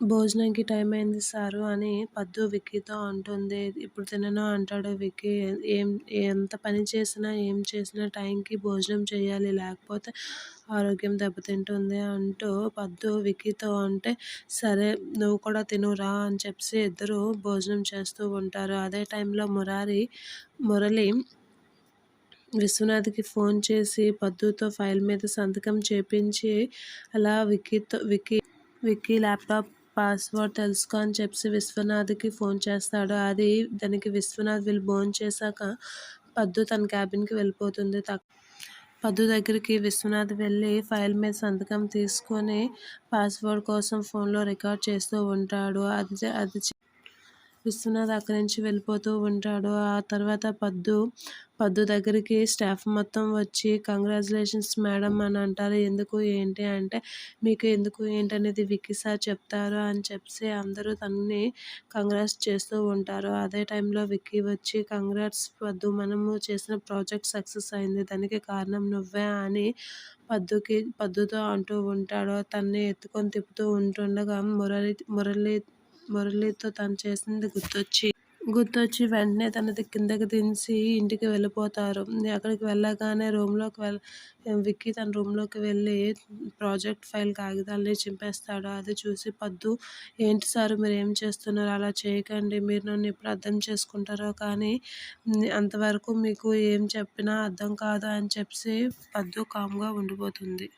భోజనానికి టైం అయింది సారు అని పద్దు విక్కీతో అంటుంది. ఇప్పుడు తినను అంటాడు విక్కీ. ఏం ఎంత పని చేసినా ఏం చేసినా టైంకి భోజనం చేయాలి లేకపోతే ఆరోగ్యం దెబ్బతింటుంది అంటూ పద్దు విక్కీతో అంటే సరే నువ్వు కూడా తినురా అని చెప్పి ఇద్దరూ భోజనం చేస్తూ ఉంటారు. అదే టైంలో మురారి మురళి విశ్వనాథ్కి ఫోన్ చేసి పద్దుతో ఫైల్ మీద సంతకం చేపించి అలా విక్కీతో విక్కీ విక్కీ ల్యాప్టాప్ పాస్వర్డ్ తెలుసుకో అని చెప్పి విశ్వనాథ్కి ఫోన్ చేస్తాడు. అది దానికి విశ్వనాథ్ వీళ్ళు భోంచేశాక పద్దు తన క్యాబిన్కి వెళ్ళిపోతుంది. పద్దు దగ్గరికి విశ్వనాథ్ వెళ్ళి ఫైల్ మీద సంతకం తీసుకొని పాస్వర్డ్ కోసం ఫోన్లో రికార్డ్ చేస్తూ ఉంటాడు. అది అది విశ్వనాథ్ అక్కడి నుంచి వెళ్ళిపోతూ ఉంటాడు. ఆ తర్వాత పద్దు పద్దు దగ్గరికి స్టాఫ్ మొత్తం వచ్చి కంగ్రాచులేషన్స్ మేడం అని అంటారు. ఎందుకు ఏంటి అంటే మీకు ఎందుకు ఏంటి అనేది విక్కీ సార్ చెప్తారు అని చెప్పి అందరూ తనని కంగ్రాట్స్ చేస్తూ ఉంటారు. అదే టైంలో విక్కీ వచ్చి కంగ్రాట్స్ పద్దు మనము చేసిన ప్రాజెక్ట్ సక్సెస్ అయింది. దానికి కారణం నువ్వే అని పద్దుకి పద్దుతో అంటూ ఉంటాడు. తన్ని ఎత్తుకొని తిప్పుతూ ఉంటుండగా మురళి మురళి మురళితో తను చేసింది గుర్తొచ్చి గుర్తొచ్చి వెంటనే తనది కిందకి దించి ఇంటికి వెళ్ళిపోతారు. అక్కడికి వెళ్ళగానే రూమ్లోకి వెళ్ళ విక్కీ తన రూమ్లోకి వెళ్ళి ప్రాజెక్ట్ ఫైల్ కాగితాలని చింపేస్తాడు. అది చూసి పద్దు ఏంటి సారు మీరు ఏం చేస్తున్నారు అలా చేయకండి మీరు నన్ను ఎప్పుడు అర్థం చేసుకుంటారో కానీ అంతవరకు మీకు ఏం చెప్పినా అర్థం కాదు అని చెప్పి పద్దు కామ్గా ఉండిపోతుంది.